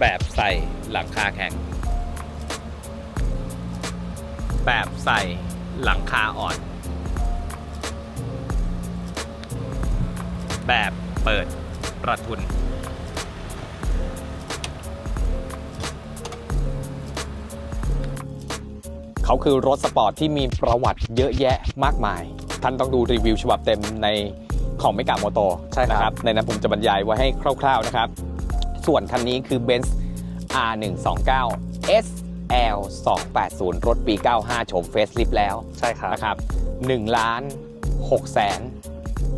แบบใส่หลังคาแข็ง แบบใส่หลังคาอ่อน แบบเปิดประทุน เขาคือรถสปอร์ตที่มีประวัติเยอะแยะมากมาย ท่านต้องดูรีวิวฉบับเต็มในของไม่กาโมโตใช่ครับนะครับในนั้นผมจะบรรยายไว้ให้คร่าว ๆนะครับ ส่วนคันนี้คือ Benz R129 SL 280รถปี 95ชมเฟสลิฟแล้วใช่ครับนะครับ1ล้าน6แสน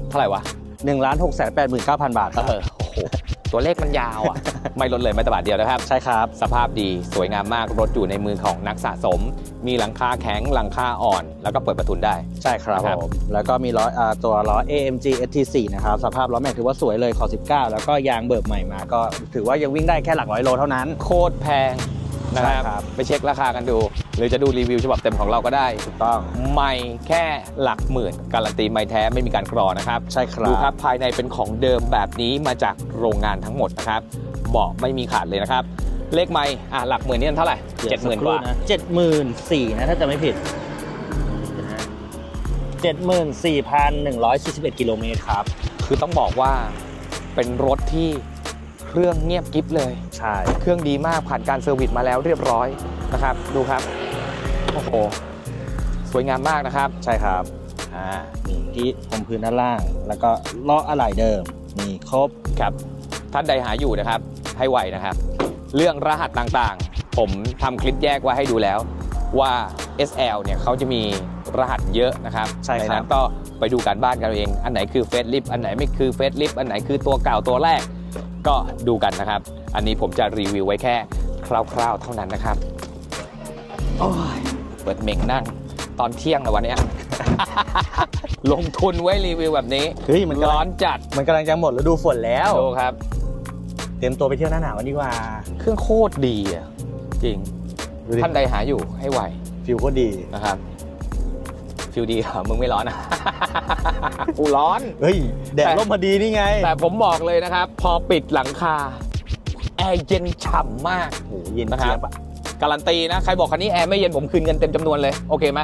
เท่าไหร่วะหนึ่งล้านหกแสนแปดหมื่นเก้าพันบาทครับ เออโอ้โห ตัวเลขมันยาวอะ ไม่ลดเลยแม้แต่บาทเดียวนะครับ ใช่ครับ สภาพดีสวยงามมากรถอยู่ในมือของนักสะสม มีหลังคาแข็งหลังคาอ่อน แล้วก็เปิดประทุนได้ ใช่ครับนะครับ ผมแล้วก็มีล้ออ่าตัวล้อ AMG ST4 นะครับ สภาพล้อแม็กถือว่าสวยเลยขอ 19 แล้วก็ยางเบิกใหม่มา ก็ถือว่ายังวิ่งได้แค่หลักร้อยโลเท่านั้น โคตรแพง นะครับใช่ครับไปเช็คราคากันดู หรือจะดูรีวิวฉบับเต็มของเราก็ได้ถูกต้องไม่แค่หลักหมื่น การันตีไม่แท้ไม่มีการกรอนะครับ ใช่ครับ ดูครับภายในเป็นของเดิมแบบนี้มาจากโรงงานทั้งหมดนะครับเบาะไม่มีขาดเลยนะครับ เลขไม่อะหลักหมื่นนี่เท่าไหร่เจ็ดหมื่นกว่า เจ็ดหมื่นสี่นะถ้าจะไม่ผิดเจ็ดหมื่นสี่พันหนึ่งร้อยสี่สิบเอ็ดกิโลเมตรครับ คือต้องบอกว่าเป็นรถที่ เครื่องเงียบกริบเลย ใช่ เครื่องดีมากผ่านการเซอร์วิสมาแล้วเรียบร้อยนะครับ ดูครับ โอ้โห สวยงามมากนะครับ ใช่ครับ อ่า นี่ที่ผมพื้นด้านล่าง แล้วก็ล้ออะไหล่เดิม มีครบ ครับ ท่านใดหาอยู่นะครับ ให้ไวนะครับ เรื่องรหัสต่างๆ ผมทำคลิปแยกไว้ให้ดูแล้ว ว่า SL เนี่ยเขาจะมีรหัสเยอะนะครับใช่ครับนั้นก็ไปดูการบ้านกันเอาเอง อันไหนคือเฟสลิฟอันไหนไม่คือเฟสลิฟอันไหนคือตัวเก่าตัวแรก ก็ดูกันนะครับ อันนี้ผมจะรีวิวไว้แค่คร่าวๆเท่านั้นนะครับ โอ้ย เปิดเม่งนั่งตอนเที่ยงเลยวันเนี้ยลงทุนไว้รีวิวแบบนี้เฮ้ยมันกำร้ลัองนจัดมันกำลังจะหมดฤดูฝนแล้ว ดูครับ เตรียมตัวไปเที่ยวหน้าหนาวกันดีกว่าเครื่องโคตรดีอะ จริง ดูดิท่านใดหาอยู่ให้ไวฟิลโคตรดีนะครับ ฟิลดีเหรอมึงไม่ร้อนอะ กูร้อน เฮ้ย แดดร่มพอดีนี่ไง แต่ผมบอกเลยนะครับ พอปิดหลังคา แอร์เย็นฉ่ำมาก โอ้โหเย็นนะครับ การันตีนะ ใครบอกคันนี้แอร์ไม่เย็นผมคืนเงินเต็มจำนวนเลย โอเคไหม